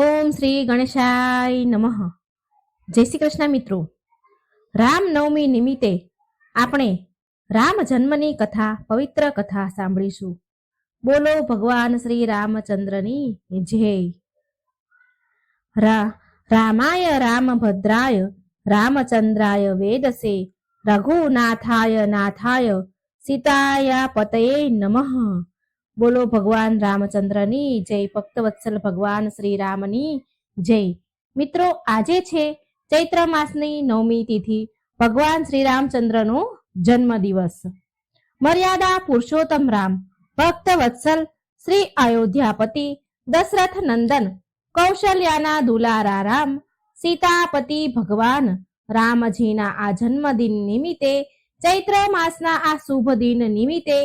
ઓમ શ્રી ગણેશાય નમઃ. જય શ્રી કૃષ્ણ મિત્રો. રામ નવમી નિમિત્તે આપણે રામ જન્મની કથા, પવિત્ર કથા સાંભળીશું. બોલો ભગવાન શ્રી રામચંદ્રની જય. રા, રામાય રામભદ્રાય, રામચંદ્રાય વેદસે, રઘુનાથાય નાથાય સીતાયા પતયે નમઃ. બોલો ભગવાન રામચંદ્રની જય, ભક્તવત્સલ ભગવાન શ્રી રામની જય. મિત્રો, આજે છે ચૈત્ર માસની નવમી તિથિ, ભગવાન શ્રી રામચંદ્રનો જન્મ દિવસ મર્યાદા પુરુષોત્તમ રામ ભક્ત વત્સલ શ્રી અયોધ્યાપતિ, દશરથ નંદન, કૌશલ્યાના દુલારા રામ, સીતાપતિ ભગવાન રામજીના આ જન્મદિન નિમિત્તે, ચૈત્ર માસના આ શુભ દિન નિમિત્તે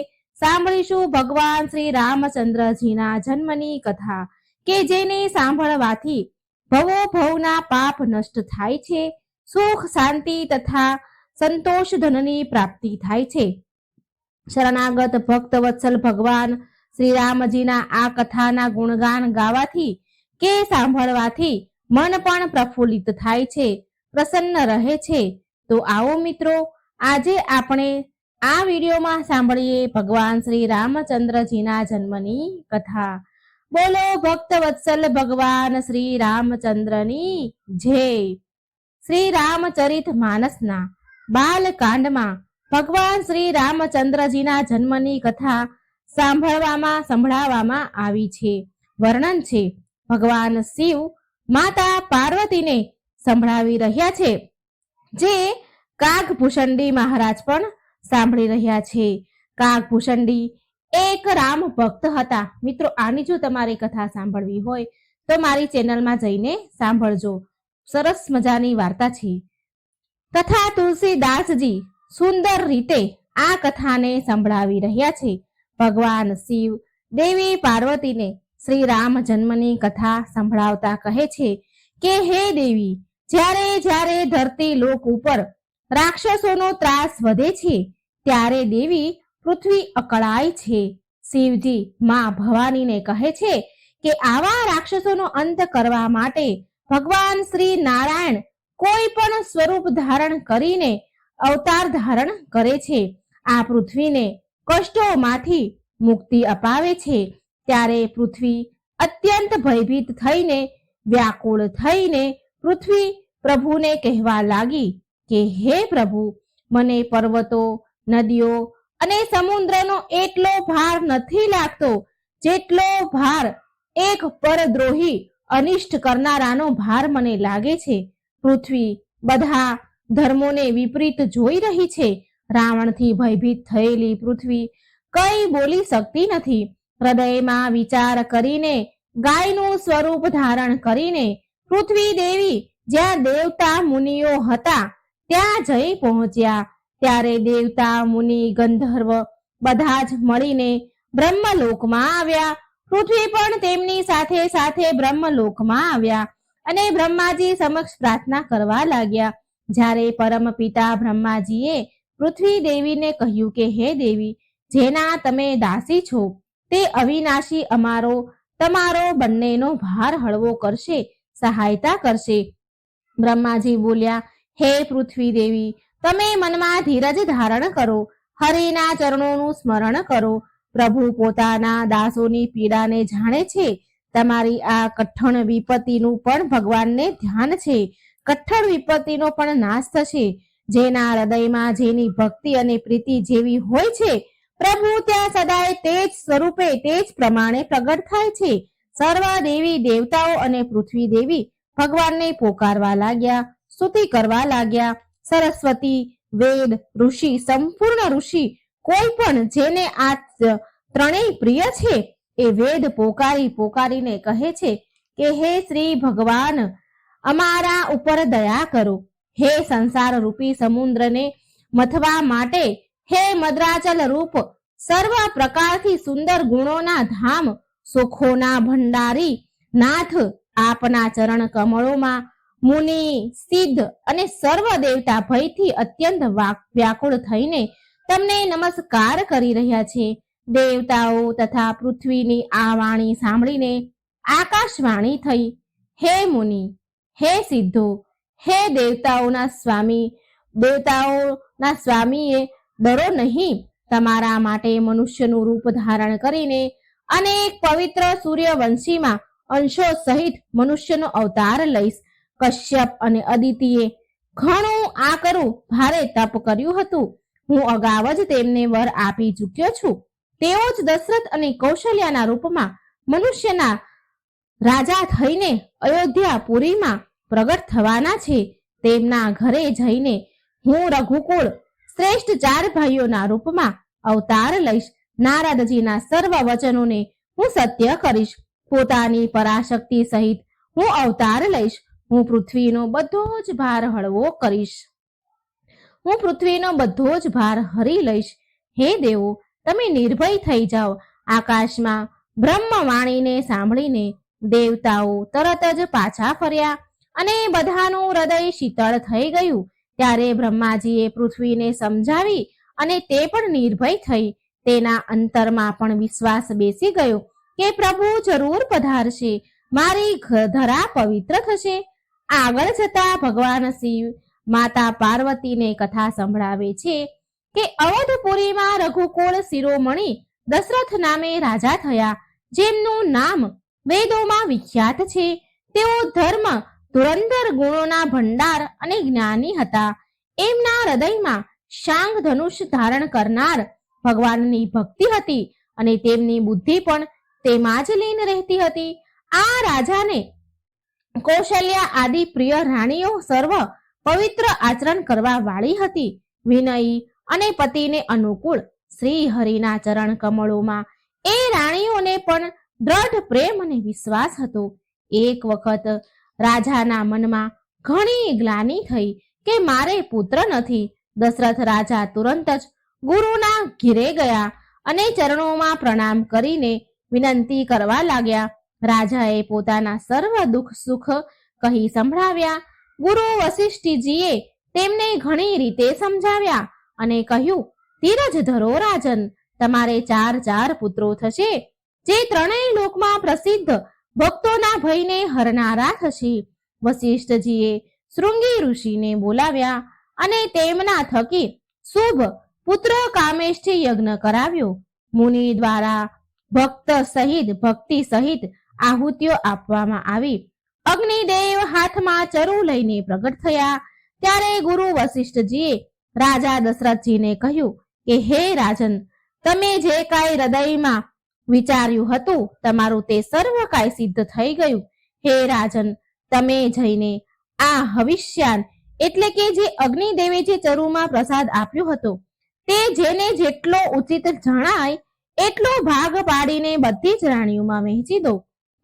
સાંભળીશું ભગવાન શ્રી રામચંદ્રજીના જન્મની કથા કે જેને સાંભળવાથી ભવો ભવના પાપ નષ્ટ થાય છે, સુખ, શાંતિ તથા સંતોષ ધનની પ્રાપ્તિ થાય છે. શરણાગત ભક્ત વત્સલ ભગવાન શ્રી રામજીના આ કથાના ગુણગાન ગાવાથી કે સાંભળવાથી મન પણ પ્રફુલ્લિત થાય છે, પ્રસન્ન રહે છે. તો આવો મિત્રો, આજે આપણે આ વિડીયોમાં સાંભળીએ ભગવાન શ્રી રામચંદ્રજીના જન્મની કથા. બોલો ભક્ત વત્સલ ભગવાન શ્રી રામચંદ્રની જય. શ્રી રામચરિત માનસના બાલકાંડમાં ભગવાન શ્રી રામચંદ્રજીના જન્મની કથા સાંભળવામાં, સંભળાવવામાં આવી છે. વર્ણન છે, ભગવાન શિવ માતા પાર્વતીને સંભળાવી રહ્યા છે. જે કાગભૂષણડી મહારાજ પણ સાંભળી રહ્યા છે. કાગભૂષણડી એક રામ ભક્ત હતા. મિત્રો, આની જો તમારે કથા સાંભળવી હોય, તો મારી ચેનલમાં જઈને સાંભળજો. સરસ મજાની વાર્તા છે. કથા તુલસીદાસજી, સુંદર રીતે આ કથાને સંભળાવી રહ્યા છે. ભગવાન શિવ, દેવી પાર્વતીને શ્રી રામ જન્મની કથા સંભળાવતા કહે છે કે, હે દેવી, જ્યારે જ્યારે ધરતી લોક ઉપર રાક્ષસોનો ત્રાસ વધે છે, ત્યારે દેવી પૃથ્વી અકળાય છે. શિવજી માં ભવાનીને કહે છે કે આવા રાક્ષસોનો અંત કરવા માટે ભગવાન શ્રી નારાયણ કોઈ પણ સ્વરૂપ ધારણ કરીને અવતાર ધારણ કરે છે. આ પૃથ્વીને કષ્ટોમાંથી મુક્તિ અપાવે છે. ત્યારે પૃથ્વી અત્યંત ભયભીત થઈને, વ્યાકુળ થઈને પૃથ્વી પ્રભુને કહેવા લાગી કે હે પ્રભુ, મને પર્વતો, નદીઓ અને સમુદ્રનો એટલો ભાર નથી લાગતો જેટલો ભાર એક પરદ્રોહી અનિષ્ટ કરનારાનો ભાર મને લાગે છે. પૃથ્વી બધા ધર્મોને વિપરીત જોઈ રહી છે. રાવણથી ભયભીત થયેલી પૃથ્વી કઈ બોલી શકતી નથી. હૃદયમાં વિચાર કરીને, ગાયનું સ્વરૂપ ધારણ કરીને પૃથ્વી દેવી જ્યાં દેવતા મુનિઓ હતા ત્યાં જઈ પહોંચ્યા. ત્યારે દેવતા, મુનિ, ગંધર્વ બધા જ મળીને બ્રહ્મલોકમાં આવ્યા. પૃથ્વી પણ તેમની સાથે સાથે બ્રહ્મલોકમાં આવ્યા અને બ્રહ્માજી સમક્ષ પ્રાર્થના કરવા લાગ્યા. જ્યારે પરમ પિતા બ્રહ્માજીએ પૃથ્વી દેવીને કહ્યું કે, હે દેવી, જેના તમે દાસી છો, તે અવિનાશી અમારો, તમારો બંનેનો ભાર હળવો કરશે, સહાયતા કરશે. બ્રહ્માજી બોલ્યા હે પૃથ્વી દેવી તમે મનમાં ધીરજ ધારણ કરો, હરિના ચરણોનું સ્મરણ કરો. પ્રભુ પોતાના દાસોની પીડાને જાણે છે, તમારી આ કઠણ વિપત્તિનું પણ ભગવાનને ધ્યાન છે. કઠણ વિપત્તિનો પણ નાશ થશે. જેના હૃદયમાં જેની ભક્તિ અને પ્રીતિ જેવી હોય છે, પ્રભુ ત્યાં સદાય તે જ સ્વરૂપે તે જ પ્રમાણે પ્રગટ થાય છે. સર્વ દેવી દેવતાઓ અને પૃથ્વી દેવી ભગવાનને પોકારવા લાગ્યા. સ્તુતિ કરવા લાગ્યા. સરસ્વતી, વેદ, ઋષિ, સંપૂર્ણ ઋષિ, કોઈ પણ જેને આ ત્રણેય પ્રિય છે, એ વેદ પોકારી પોકારીને કહે છે કે, હે શ્રી ભગવાન, અમારા ઉપર દયા કરો. હે સંસાર રૂપી સમુદ્રને મથવા માટે, હે મદ્રાચલ રૂપ, સર્વ પ્રકારથી સુંદર ગુણોના ધામ, સુખોના ભંડારી, નાથ, આપના ચરણ કમળોમાં મુનિ સિદ્ધ અને સર્વ દેવતા ભયથી અત્યંત વ્યાકુળ થઈને તમને નમસ્કાર કરી રહ્યા છે. દેવતાઓ તથા પૃથ્વીની આ વાણી સાંભળીને આકાશવાણી થઈ. હે મુનિ, હે સિદ્ધો, હે દેવતાઓના સ્વામી, દેવતાઓના સ્વામીએ ડરો નહીં. તમારા માટે મનુષ્યનું રૂપ ધારણ કરીને અનેક પવિત્ર સૂર્યવંશીમાં અંશો સહિત મનુષ્યનો અવતાર લઈશ. કશ્યપ અને અદિતિએ ઘણું આ કરું ભારે તપ કર્યું હતું. હું અગાઉ જ તેમને વર આપી ચૂક્યો છું. તેઓ જ દશરથ અને કૌશલ્યાના રૂપમાં મનુષ્યના રાજા થઈને અયોધ્યા પુરીમાં પ્રગટ થવાના છે. તેમના ઘરે જઈને હું રઘુકુળ શ્રેષ્ઠ ચાર ભાઈઓના રૂપમાં અવતાર લઈશ. નારદજીના સર્વ વચનોને હું સત્ય કરીશ. પોતાની પરાશક્તિ સહિત હું અવતાર લઈશ. હું પૃથ્વીનો બધો જ ભાર હળવો કરીશ. હું પૃથ્વીનો બધો જ ભાર હરી લઈશ. હે દેવો, તમે નિર્ભય થઈ જાઓ. આકાશમાં બ્રહ્મવાણીને સાંભળીને દેવતાઓ તરત જ પાછા ફર્યા અને બધાનું હૃદય શીતળ થઈ ગયું. ત્યારે બ્રહ્માજીએ પૃથ્વીને સમજાવી અને તે પણ નિર્ભય થઈ. તેના અંતરમાં પણ વિશ્વાસ બેસી ગયો કે પ્રભુ જરૂર પધારશે. મારી ધરા પવિત્ર થશે. આગળ જતા ભગવાન શિવ માતા પાર્વતીને કથા સંભળાવે છે કે અવધપુરીમાં રઘુકુળ શિરોમણી દશરથ નામે રાજા થયા, જેમનું નામ વેદોમાં વિખ્યાત છે. તેઓ ધર્મ, ધુરંધર ગુણોના ભંડાર અને જ્ઞાની હતા. એમના હૃદયમાં શાંગ ધનુષ ધારણ કરનાર ભગવાનની ભક્તિ હતી અને તેમની બુદ્ધિ પણ તેમાં જ લીન રહેતી હતી. આ રાજાને કૌશલ્યા આદિ પ્રિય રાણીઓ સર્વ પવિત્ર આચરણ કરવા વાળી હતી. વિનયી અને પતિને અનુકૂળ શ્રી હરિના ચરણ કમળોમાં એ રાણીઓને પણ દ્રઢ પ્રેમ અને વિશ્વાસ હતો. એક વખત રાજાના મનમાં ઘણી ગ્લાની થઈ કે મારે પુત્ર નથી. દશરથ રાજા તુરંત જ ગુરુના ઘીરે ગયા અને ચરણોમાં પ્રણામ કરીને વિનંતી કરવા લાગ્યા રાજાએ પોતાના સર્વ દુઃખ સુખ કહી સંભળાવ્યા. ગુરુ વસિષ્ઠજીએ તેમને ઘણી રીતે સમજાવ્યા અને કહ્યું, ધીરજ ધરો રાજન, તમારે ચાર ચાર પુત્રો થશે, જે ત્રણેય લોકમાં પ્રસિદ્ધ ભક્તોના ભયને હરનારા થશે. વસિષ્ઠજીએ શૃંગી ઋષિને બોલાવ્યા અને તેમના થકી શુભ પુત્ર કામેષ્ઠી યજ્ઞ કરાવ્યો. મુનિ દ્વારા ભક્ત સહિત, ભક્તિ સહિત આહુતિઓ આપવામાં આવી. અગ્નિદેવ હાથમાં ચરુ લઈને પ્રગટ થયા. ત્યારે ગુરુ વશિષ્ઠજીએ રાજા દશરથજીને કહ્યું કે, હે રાજન, તમે જે કાંઈ હૃદયમાં વિચાર્યું હતું, તમારું તે સર્વ કાંઈ સિદ્ધ થઈ ગયું. હે રાજન, તમે જઈને આ હવિષ્યાન એટલે કે જે અગ્નિદેવે જે ચરુમાં પ્રસાદ આપ્યો હતો, તે જેને જેટલો ઉચિત જણાય, એટલો ભાગ પાડીને બધી જ રાણીઓમાં વહેંચી દો.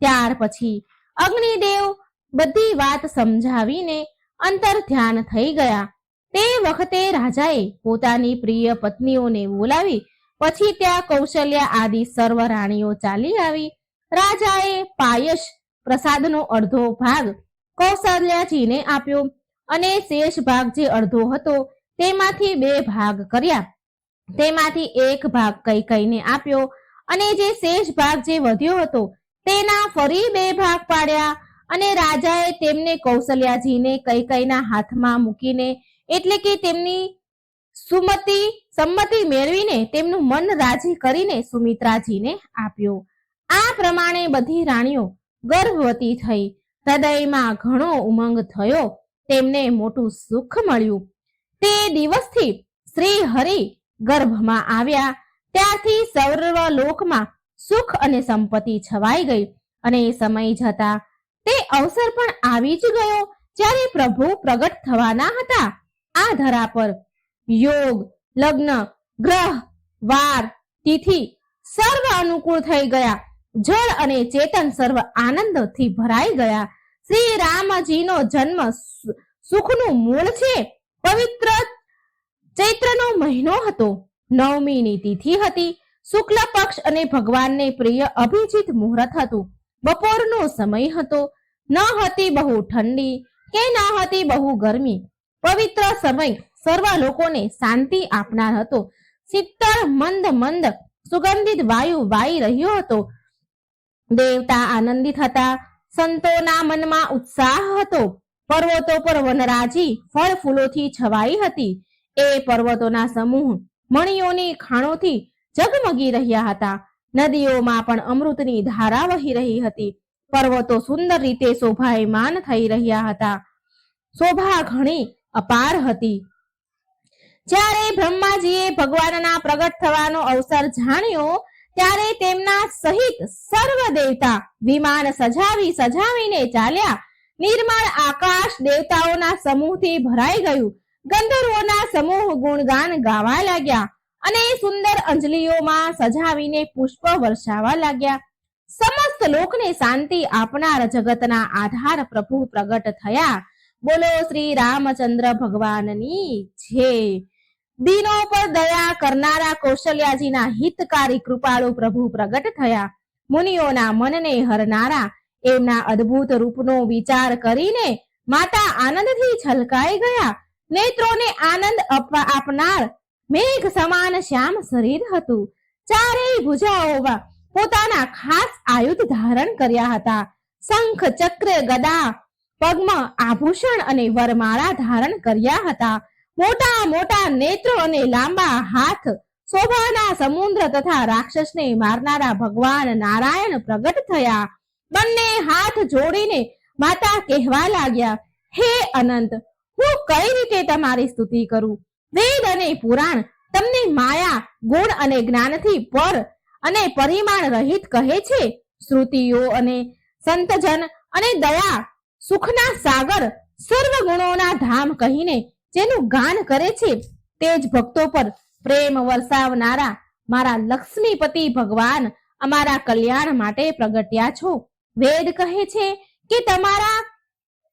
ત્યાર પછી અગ્નિદેવ બધી વાત સમજાવીને અંતર ધ્યાન થઈ ગયા. તે વખતે રાજાએ પોતાની પ્રિય પત્નીઓને બોલાવી, પછી ત્યાં કૌશલ્યા આદિ સર્વ રાણીઓ ચાલી આવી. રાજાએ પાયસ પ્રસાદનો અડધો ભાગ કૌશલ્યાજીને આપ્યો અને શેષ ભાગ જે અડધો હતો તેમાંથી બે ભાગ કર્યા. તેમાંથી એક ભાગ કઈ કઈને આપ્યો અને જે શેષ ભાગ જે વધ્યો હતો તેના ફરી બે ભાગ પાડ્યા અને રાજાએ તેમને કૌશલ્યાજીને કઈ કઈના હાથમાં મૂકીને એટલે કે તેમની સુમતિ, સંમતિ મેળવીને તેમનું મન રાજી કરીને સુમિત્રાજીને આપ્યો. આ પ્રમાણે બધી રાણીઓ ગર્ભવતી થઈ. હૃદયમાં ઘણો ઉમંગ થયો. તેમને મોટું સુખ મળ્યું. તે દિવસથી શ્રી હરિ ગર્ભમાં આવ્યા. ત્યારથી સર્વ લોકમાં સુખ અને સંપત્તિ છવાઈ ગઈ અને એ સમય જતા તે અવસર પણ આવી જ ગયો જ્યારે પ્રભુ પ્રગટ થવાના હતા. આ ધરા પર યોગ, લગ્ન, ગ્રહ, વાર, તિથિ સર્વ અનુકૂળ થઈ ગયા. જળ અને ચેતન સર્વ આનંદથી ભરાઈ ગયા. શ્રી રામજીનો જન્મ સુખનું મૂળ છે. પવિત્ર ચૈત્રનો મહિનો હતો. નવમીની તિથિ હતી. શુક્લ પક્ષ અને ભગવાનને પ્રિય અભિજીત મુહૂર્ત હતું. બપોરનો સમય હતો. ન હતી બહુ ઠંડી કે ન હતી બહુ ગરમી. પવિત્ર સમય સર્વ લોકોને શાંતિ આપનાર હતો. શીતળ, મંદ મંદ સુગંધિત વાયુ વાઈ રહ્યો હતો. દેવતા આનંદિત હતા. સંતોના મનમાં ઉત્સાહ હતો. પર્વતો પર વનરાજી ફળ ફૂલોથી છવાઈ હતી. એ પર્વતોના સમૂહ મણીઓની ખાણોથી ઝગમગી રહ્યા હતા. નદીઓમાં પણ અમૃતની ધારા વહી રહી હતી. પર્વતો સુંદર રીતે શોભાયમાન થઈ રહ્યા હતા. શોભા ઘણી અપાર હતી. જ્યારે બ્રહ્માજીએ ભગવાનના પ્રગટ થવાનો અવસર જાણ્યો, ત્યારે તેમના સહિત સર્વ દેવતા વિમાન સજાવી સજાવીને ચાલ્યા. નિર્મળ આકાશ દેવતાઓના સમૂહથી ભરાઈ ગયું. ગંધર્વોના સમૂહ ગુણગાન ગાવા લાગ્યા. અને સુંદર અંજલિઓમાં સજાવીને પુષ્પ વર્ષાવા લાગ્યા. સમસ્ત લોકને શાંતિ આપનાર જગતના આધાર પ્રભુ પ્રગટ થયા. બોલો શ્રી રામચંદ્ર ભગવાનની જય. દીનો પર દયા કરનારા કૌશલ્યાજીના હિતકારી કૃપાળુ પ્રભુ પ્રગટ થયા. મુનિઓના મનને હરનારા, એમના અદ્ભુત રૂપનો વિચાર કરીને માતા આનંદથી છલકાઈ ગયા. નેત્રોને આનંદ આપનાર મેઘ સમાન શ્યામ શરીર હતું. ચારેય ભુજાઓમાં પોતાના ખાસ આયુધ ધારણ કર્યા હતા. શંખ, ચક્ર, ગદા પગમાં આભૂષણ અને વરમાળા ધારણ કર્યા હતા. મોટા મોટા નેત્રો અને લાંબા હાથ શોભાના સમુદ્ર તથા રાક્ષસને મારનારા ભગવાન નારાયણ પ્રગટ થયા. બંને હાથ જોડીને માતા કહેવા લાગ્યા, હે અનંત, હું કઈ રીતે તમારી સ્તુતિ કરું? વેદ અને પુરાણ તમને માયા, ગુણ અને જ્ઞાનથી પર અને પરિમાણ રહિત કહે છે. શ્રુતિઓ અને સંતજન અને દયા, સુખના સાગર સર્વ ગુણોના ધામ કહીને જેનું ગાન કરે છે તે જ ભક્તો પર પ્રેમ વરસાવનારા મારા લક્ષ્મીપતિ ભગવાન અમારા કલ્યાણ માટે પ્રગટ્યા છો. વેદ કહે છે કે તમારા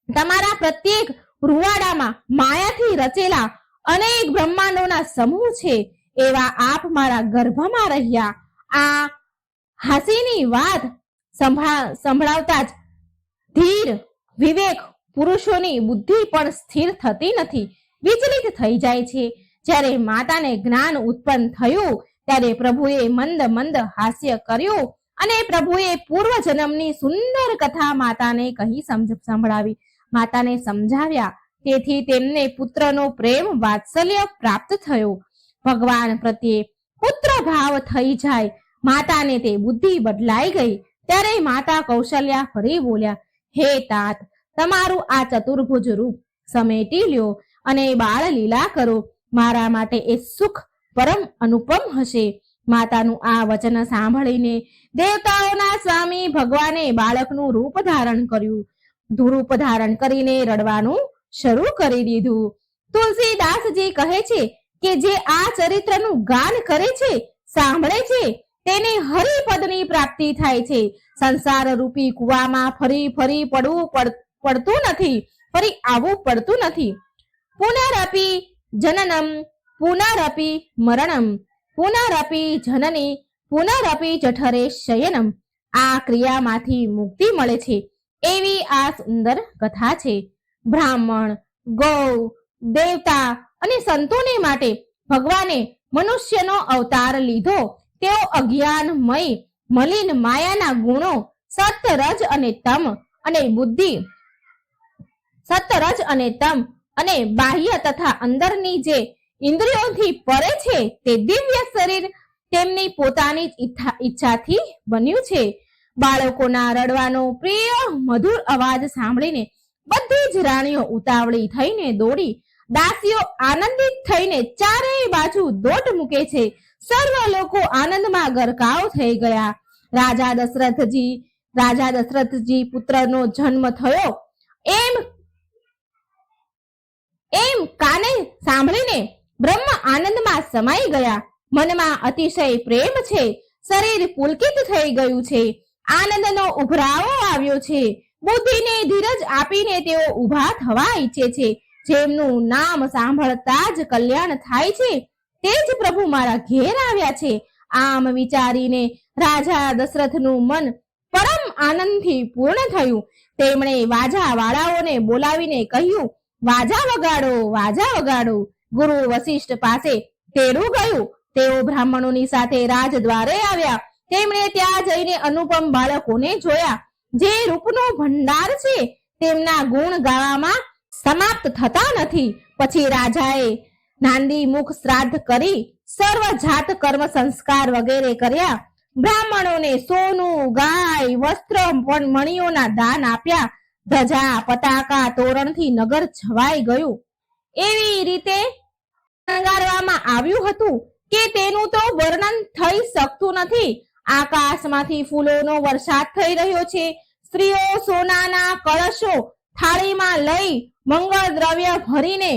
તમારા પ્રત્યેક રૂવાડામાં માયાથી રચેલા અનેક બ્રહ્માંડોના સમૂહ છે, એવા આપ મારા ગર્ભમાં રહ્યા. આ હાસીની વાત સંભા- સંભળાવતા જ ધીર વિવેક પુરુષોની બુદ્ધિ પણ સ્થિર થતી નથી. વિચલિત થઈ જાય છે. જ્યારે માતાને જ્ઞાન ઉત્પન્ન થયું, ત્યારે પ્રભુએ મંદ મંદ હાસ્ય કર્યું અને પ્રભુએ પૂર્વ જન્મની સુંદર કથા માતાને કહી સંભળાવી. માતાને સમજાવ્યા તેથી તેમને પુત્રનો પ્રેમ વાત્સલ્ય પ્રાપ્ત થયો. ભગવાન પ્રત્યે પુત્ર ભાવ થઈ જાય. માતાને તે બુદ્ધિ બદલાઈ ગઈ. ત્યારે માતા કૌશલ્યા ફરી બોલ્યા, હે તાત, તમારું આ ચતુર્ભુજ રૂપ સમેટી લ્યો અને બાળ લીલા કરો. મારા માટે એ સુખ પરમ અનુપમ હશે. માતાનું આ વચન સાંભળીને દેવતાઓના સ્વામી ભગવાને બાળકનું રૂપ ધારણ કર્યું. રૂપ ધારણ કરીને રડવાનું શરૂ કરી દીધું. તુલસીદાસજી કહે છે કે જે આ ચરિત્રનું ગાન કરે છે, સાંભળે છે, તેને હરિપદની પ્રાપ્તિ થાય છે. સંસાર રૂપી કુવામાં ફરી ફરી પડવું પડતું નથી, ફરી આવવું પડતું નથી. પુનરપી જનનમ, પુનરપી મરણમ, પુનરપી જનની, પુનરપી જઠરે શયનમ. આ ક્રિયામાંથી મુક્તિ મળે છે. એવી આ સુંદર કથા છે. બ્રાહ્મણ, ગૌ, દેવતા અને સંતોને માટે ભગવાને મનુષ્યનો અવતાર લીધો. તેઓ અજ્ઞાનમય, મલિન માયાના ગુણો સત્ય રજ અને તમ અને બુદ્ધિ સત્ય રજ અને તમ અને બાહ્ય તથા અંદરની જે ઇન્દ્રિયોથી પરે છે તે દિવ્ય શરીર તેમની પોતાની ઈચ્છાથી બન્યું છે. બાળકોના રડવાનો પ્રિય મધુર અવાજ સાંભળીને બધી જ રાણીઓ ઉતાવળી થઈને દોડી. દાસીઓ આનંદિત થઈને ચારેય બાજુ દોટ મૂકે છે. સર્વ લોકો આનંદમાં ગરકાવ થઈ ગયા. રાજા દશરથજી રાજા દશરથજી પુત્રનો જન્મ થયો. એમ એમ કાને સાંભળીને બ્રહ્મ આનંદમાં સમાઈ ગયા. મનમાં અતિશય પ્રેમ છે. શરીર પુલકિત થઈ ગયું છે. આનંદનો ઉભરાવો આવ્યો છે. બુદ્ધિને ધીરજ આપીને તેઓ ઊભા થવા ઈચ્છે છે. જેમનું નામ સાંભળતા જ કલ્યાણ થાય છે. તે જ પ્રભુ મારા ઘેર આવ્યા છે. આમ વિચારીને રાજા દશરથનું મન પરમ આનંદથી પૂર્ણ થયું. તેમણે વાજા વાળાઓને બોલાવીને કહ્યું, વાજા વગાડો વાજા વગાડો. ગુરુ વશિષ્ઠ પાસે તેડું ગયું. તેઓ બ્રાહ્મણોની સાથે રાજદ્વારે આવ્યા. તેમણે ત્યાં જઈને અનુપમ બાળકોને જોયા. જે રૂપનો ભંડાર છે, તેમના ગુણ ગાવામાં સમાપ્ત થતા નથી. પછી રાજાએ નાંદી મુખ શ્રાદ્ધ કરી સર્વ જાત કર્મ સંસ્કાર વગેરે કર્યા. બ્રાહ્મણોને સોનું, ગાય, વસ્ત્ર મણીઓના દાન આપ્યા. ધજા, પતાકા, તોરણથી નગર છવાઈ ગયું. એવી રીતે શણગારવામાં આવ્યું હતું કે તેનું તો વર્ણન થઈ શકતું નથી. આકાશમાંથી ફૂલોનો વરસાદ થઈ રહ્યો છે. સ્ત્રીઓ સોનાના કળશો થાળીમાં લઈ મંગળ દ્રવ્ય ભરીને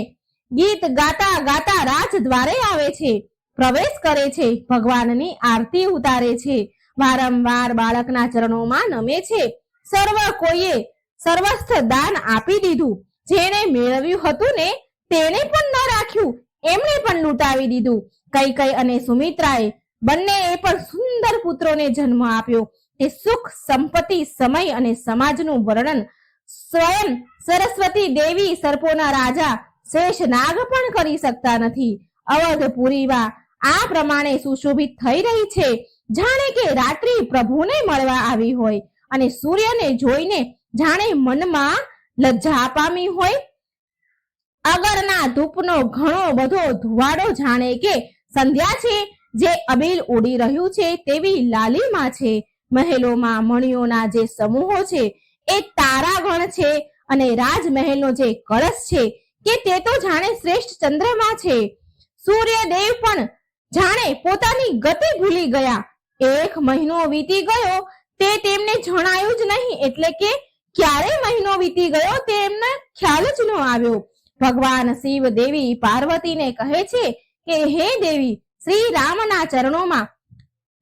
ગીત ગાતા ગાતા રાજદ્વારે આવે છે. પ્રવેશ કરે છે, ભગવાનની આરતી ઉતારે છે. વારંવાર બાળકના ચરણોમાં નમે છે. સર્વ કોઈએ સર્વસ્થ દાન આપી દીધું. જેણે મેળવ્યું હતું ને તેને પણ ન રાખ્યું, એમણે પણ લૂંટાવી દીધું. કઈ કઈ અને સુમિત્રાએ બંનેએ પણ સુંદર પુત્રોને જન્મ આપ્યો. તે સુખ, સંપત્તિ, સમય અને સમાજનું વર્ણન સ્વયં સરસ્વતી દેવી સર્પોના રાજા શેષ નાગ પણ કરી શકતા નથી. અવધપુરીમાં આ પ્રમાણે સુશોભિત થઈ રહી છે. જાણે કે રાત્રિ પ્રભુને મળવા આવી હોય અને સૂર્યને જોઈને જાણે મનમાં લજ્જા પામી હોય. અગરના ધૂપનો ઘણો બધો ધુવાડો જાણે કે સંધ્યા છે. જે અબીલ ઉડી રહ્યું છે તેવી લાલીમાં છે. મહેલોમાં મણીઓના જે સમૂહો છે એ તારાગણ છે અને રાજમહેલનો જે કળશ છે કે તે તો જાણે શ્રેષ્ઠ ચંદ્રમા છે. સૂર્યદેવ પણ જાણે પોતાની ગતિ ભૂલી ગયા. એક મહિનો વીતી ગયો, તે તેમને જણાયું જ નહીં એટલે કે ક્યારે મહિનો વીતી ગયો તેમને ખ્યાલ જ ન આવ્યો. ભગવાન શિવ દેવી પાર્વતીને કહે છે કે, હે દેવી શ્રી રામના ચરણોમાં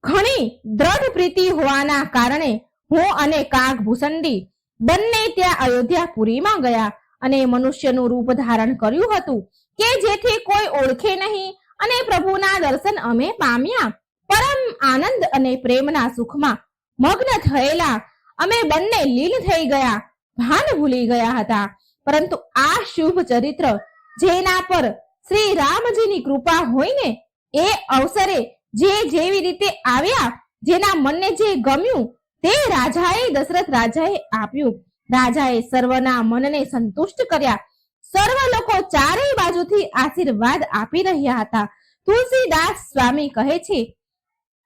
ઘણી દ્રઢ પ્રીતિ હોવાના કારણે હું અને કાગ ભૂસંડી બંને ત્યાં અયોધ્યાપુરીમાં ગયા અને મનુષ્યનું રૂપ ધારણ કર્યું હતું કે જેથી કોઈ ઓળખે નહીં અને પ્રભુના દર્શન અમે પામ્યા. પરમ આનંદ અને પ્રેમના સુખમાં મગ્ન થયેલા અમે બંને લીન થઈ ગયા, ભાન ભૂલી ગયા હતા. પરંતુ આ શુભ ચરિત્ર જેના પર શ્રી રામજીની કૃપા હોય ને એ અવસરે જે જેવી રીતે આવ્યા, જેના મનને જે ગમ્યું, તે રાજાએ દશરથ રાજાએ આપ્યું. રાજાએ સર્વના મનને સંતુષ્ટ કર્યા. સર્વ લોકો ચારેય બાજુથી આશીર્વાદ આપી રહ્યા હતા. તુલસીદાસ સ્વામી કહે છે,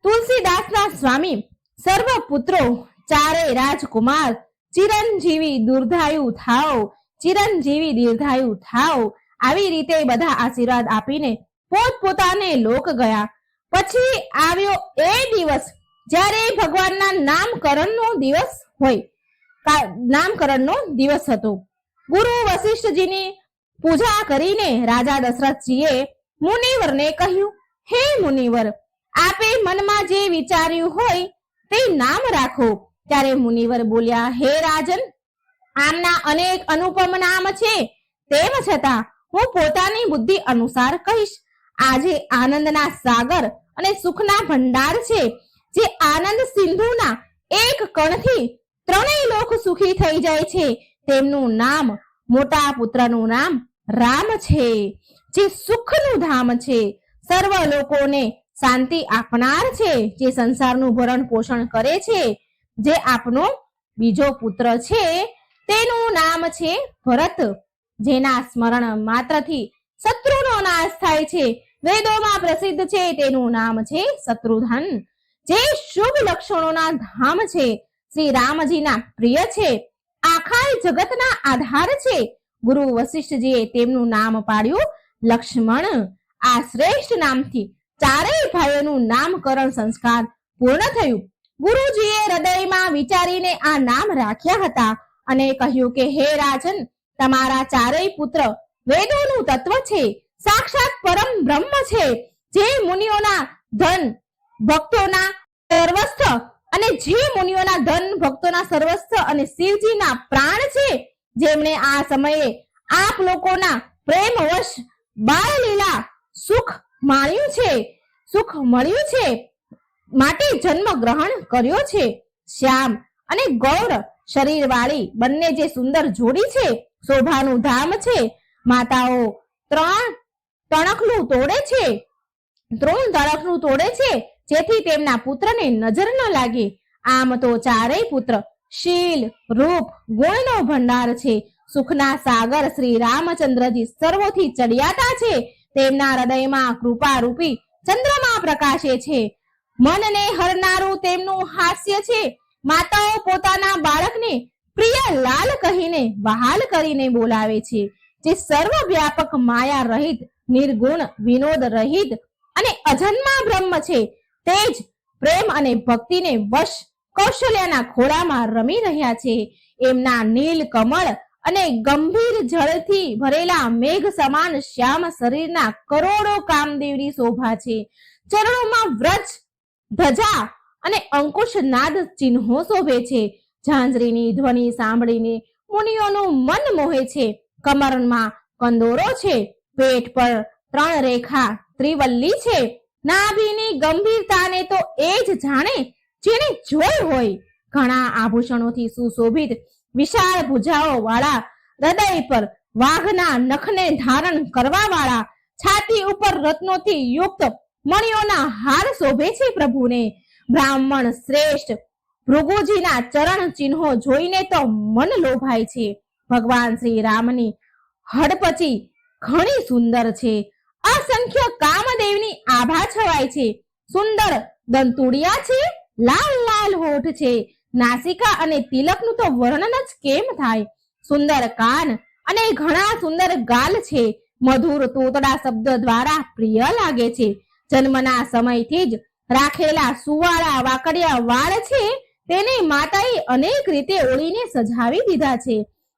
તુલસીદાસના સ્વામી, સર્વ પુત્રો, ચારેય રાજકુમાર, ચિરંજીવી દુર્ધાયુ થાવ ચિરંજીવી દીર્ઘાયુ થાવ આવી રીતે બધા આશીર્વાદ આપીને પોતપોતાને લોક ગયા. પછી આવ્યો એ દિવસ જ્યારે ભગવાનના નામકરણનો દિવસ હોય. નામકરણનો દિવસ હતો. ગુરુ વશિષ્ઠજીની પૂજા કરીને રાજા દશરથજીએ મુનિવરને કહ્યું, હે મુનિવર, આપે મનમાં જે વિચાર્યું હોય તે નામ રાખો. ત્યારે મુનિવર બોલ્યા, હે રાજન, આમના અનેક અનુપમ નામ છે. તેમ છતાં હું પોતાની બુદ્ધિ અનુસાર કહીશ. આજે આનંદના સાગર અને સુખના ભંડાર છે, જે આનંદ સિંધુના એક કણથી ત્રણેય લોક સુખી થઈ જાય છે. તેમનું નામ, મોટા પુત્રનું નામ રામ છે, જે સુખનું ધામ છે. સર્વ લોકોને શાંતિ આપનાર છે, જે સંસારનું ભરણ પોષણ કરે છે. જે આપનો બીજો પુત્ર છે, તેનું નામ છે ભરત, જેના સ્મરણ માત્રથી શત્રુનો નાશ થાય છે. વેદોમાં પ્રસિદ્ધ છે તેનું નામ છે શત્રુધન. જે શુભ લક્ષણોના ધામ છે. શ્રી રામજીના પ્રિય છે. આખા જગતના આધાર છે. ગુરુ વશિષ્ઠજીએ તેમનું નામ પાડ્યું લક્ષ્મણ. આ શ્રેષ્ઠ નામથી ચારેય ભાઈઓનું નામકરણ સંસ્કાર પૂર્ણ થયું. ગુરુજીએ હૃદયમાં વિચારીને આ નામ રાખ્યા હતા અને કહ્યું કે, હે રાજન, તમારા ચારેય પુત્ર વેદોનું તત્વ છે. સાક્ષાત પરમ બ્રહ્મ છે, જે મુનિઓના ધન ભક્તોના સર્વસ્થ અને જે મુનિઓના ધન ભક્તોના સર્વસ્થ અને શિવજીના પ્રાણ છે, જેમણે આ સમયે આપ લોકોના પ્રેમવશ બાળ લીલા સુખ માણ્યું છે, સુખ મળ્યું છે, માટે જન્મ ગ્રહણ કર્યો છે. શ્યામ અને ગૌર શરીર વાળી બંને જે સુંદર જોડી છે, શોભાનું ધામ છે માતાઓ, ત્રણ તણખલું તોડે છે. ત્રણ તણખલું તોડે છે, જેથી તેમના પુત્રને નજર ન લાગે. આમ તો ચારેય પુત્ર શીલ, રૂપ, ગુણનો ભંડાર છે. સુખના સાગર શ્રી રામચંદ્રજી સર્વોથી ચડિયાતા છે. તેમના હૃદયમાં કૃપા રૂપી ચંદ્રમા પ્રકાશે છે. મનને હરનારું તેમનું હાસ્ય છે. માતાઓ પોતાના બાળકને પ્રિય લાલ કહીને બહાલ કરીને બોલાવે છે. જે સર્વવ્યાપક માયા રહિત, નિર્ગુણ, વિનોદ રહિત અને અજન્મા બ્રહ્મ છે, તે જ પ્રેમ અને ભક્તિને વશ કૌશલ્યના ખોળામાં રમી રહ્યા છે. એમના નીલ કમળ અને ગંભીર જળથી ભરેલા મેઘ સમાન શ્યામ શરીરના કરોડો કામદેવની શોભા છે. ચરણોમાં વ્રજ, ધજા અને અંકુશ નાદ ચિહ્નો શોભે છે. ઝાંઝરીની ધ્વનિ સાંભળીને મુનિઓનું મન મોહે છે. કમરમાં કંદોરો છે, પેટ પર ત્રણ રેખા ત્રિવલ્લી છે. નાભીની ગંભીરતાને તો એ જ જાણે જેને જોઈ હોય. ઘણા આભૂષણોથી સુશોભિત વિશાળ ભુજાઓ વાળા હૃદય પર વાઘના નખને ધારણ કરવા વાળા છાતી ઉપર રત્નોથી યુક્ત મણિયોના હાર શોભે છે પ્રભુને. બ્રાહ્મણ શ્રેષ્ઠ ભૃગુજીના ચરણ ચિહ્નો જોઈને તો મન લોભાય છે. ભગવાન શ્રી રામની હડપચી ઘણી સુંદર છે. અસંખ્ય કામદેવની આભા છવાય છે. સુંદર દંતુડિયા છે, લાલ લાલ હોઠ છે. નાસિકા અને તિલકનું તો વર્ણન જ કેમ થાય? સુંદર કાન અને ઘણા સુંદર ગાલ છે. મધુર તોતડા શબ્દ દ્વારા પ્રિય લાગે છે. જન્મના સમયથી જ રાખેલા સુવાળા વાકડિયા વાળ છે. તેને માતાએ અનેક રીતે ઓળીને સજાવી દીધા છે.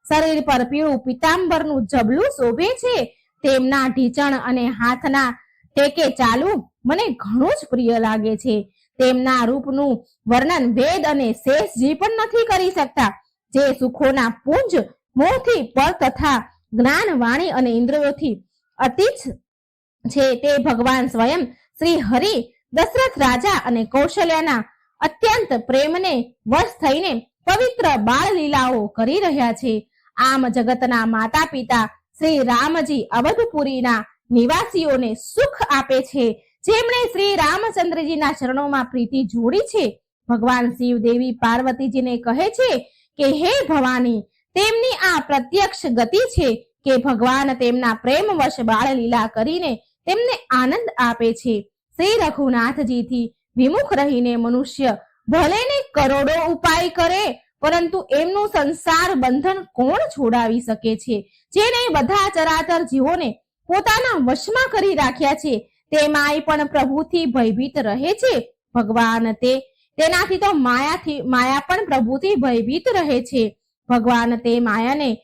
શરીર પર પીળું પિતાંબરનું જબલું શોભે છે. તેમના ઢીચણ અને હાથના ટેકે ચાલુ મને ઘણું જ પ્રિય લાગે છે. તેમના રૂપનું વર્ણન વેદ અને શેષજી પણ નથી કરી શકતા. જે સુખોના પુંજ મોહથી પર તથા જ્ઞાન વાણી અને ઇન્દ્રિયોથી અતિ છે તે ભગવાન સ્વયં શ્રી હરિ દશરથ રાજા અને કૌશલ્યના અત્યંત પ્રેમને વશ થઈને પવિત્ર બાળ લીલાઓ કરી રહ્યા છે. આમ જગતના માતા પિતા શ્રી રામજી અવધપુરીના નિવાસીઓને સુખ આપે છે. જેમણે શ્રી રામચંદ્રજીના ચરણોમાં પ્રીતિ જોડી છે. ભગવાન શિવ દેવી પાર્વતીજીને કહે છે કે, હે ભવાની, તેમની આ પ્રત્યક્ષ ગતિ છે કે ભગવાન તેમના પ્રેમવશ બાળ લીલા કરીને તેમને આનંદ આપે છે. શ્રી રઘુનાથજીથી વિમુખ રહીને મનુષ્ય ભલે ને કરોડો ઉપાય કરે પરંતુ એમનું સંસાર બંધન કોણ છોડાવી શકે છે? જેને બધા ચરાચર જીવોને પોતાના વશમાં કરી રાખ્યા છે, તેમાંય પણ પ્રભુથી ભયભીત રહે છે ભગવાન તે. તેનાથી તો માયાથી, માયા પણ પ્રભુથી ભયભીત રહે છે. ભગવાન તે માયાને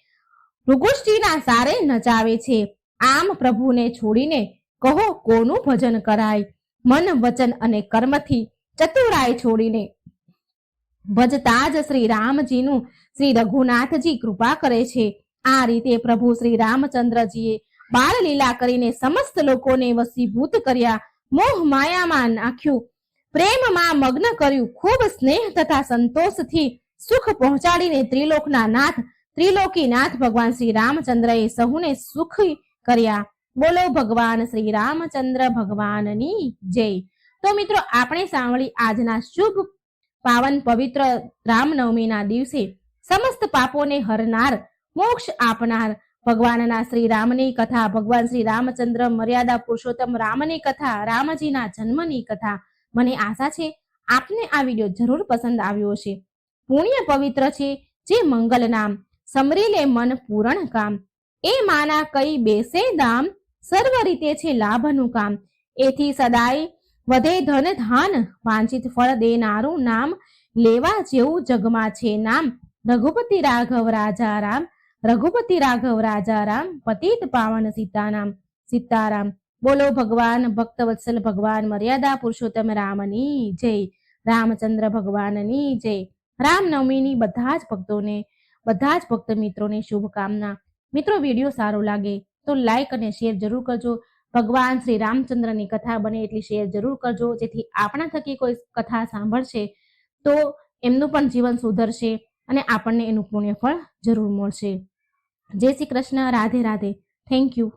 ભૃગુષ્ટિના સારે નચાવે છે. આમ પ્રભુને છોડીને કહો કોનું ભજન કરાય? મન, વચન અને કર્મથી ચતુરાય છોડીને ભજતા જ શ્રી રામજીનું શ્રી રઘુનાથજી કૃપા કરે છે. આ રીતે પ્રભુ શ્રી રામચંદ્રજીએ બાળ લીલા કરીને સમસ્ત લોકોને વસીભૂત કર્યા. મોહ માયામાં નાખ્યું. પ્રેમમાં મગ્ન કર્યું. ખૂબ સ્નેહ તથા સંતોષથી સુખ પહોંચાડીને ત્રિલોકના નાથ, ત્રિલોકી નાથ ભગવાન શ્રી રામચંદ્રએ સહુને સુખી કર્યા. બોલો ભગવાન શ્રી રામચંદ્ર ભગવાનની જય. તો મિત્રો, આપણે સાંભળી આજના શુભ પાવન પવિત્ર રામનવમીના દિવસે સમસ્ત પાપોને હરનાર, મોક્ષ આપનાર ભગવાનના શ્રી રામની કથા, ભગવાન શ્રી રામચંદ્ર મર્યાદા પુરુષોત્તમ રામની કથા, રામજીના જન્મની કથા. મને આશા છે આપને આ વીડિયો જરૂર પસંદ આવ્યો છે પુણ્ય પવિત્ર છે જે મંગલ નામ. સમરીલે મન પૂરણ કામ. એ માના કઈ બેસે દામ. સર્વ રીતે છે લાભનું કામ. એથી સદાય વધે ધન ધાન, વાંચિત ફળ દેનારું નામ, લેવા જેવું જગમાં છે નામ. રઘુપતિ રાઘવ રાજા રામ, રઘુપતિ રાઘવ રાજા રામ, પતિત પાવન સીતારામ સીતારામ. બોલો ભગવાન ભક્તવત્સલ ભગવાન, મર્યાદા પુરુષોત્તમ રામની જય. રામચંદ્ર ભગવાનની જય. રામનવમીની બધા જ ભક્તોને, બધા જ ભક્ત મિત્રોને શુભકામના. મિત્રો, વીડિયો સારો લાગે તો લાઈક અને શેર જરૂર કરજો. ભગવાન શ્રી રામચંદ્રની કથા બને એટલી શેર જરૂર કરજો. જેથી આપણા થકી કોઈ કથા સાંભળશે તો એમનું પણ જીવન સુધરશે અને આપણને એનું પુણ્ય ફળ જરૂર મળશે. જય શ્રી કૃષ્ણ. રાધે રાધે. Thank you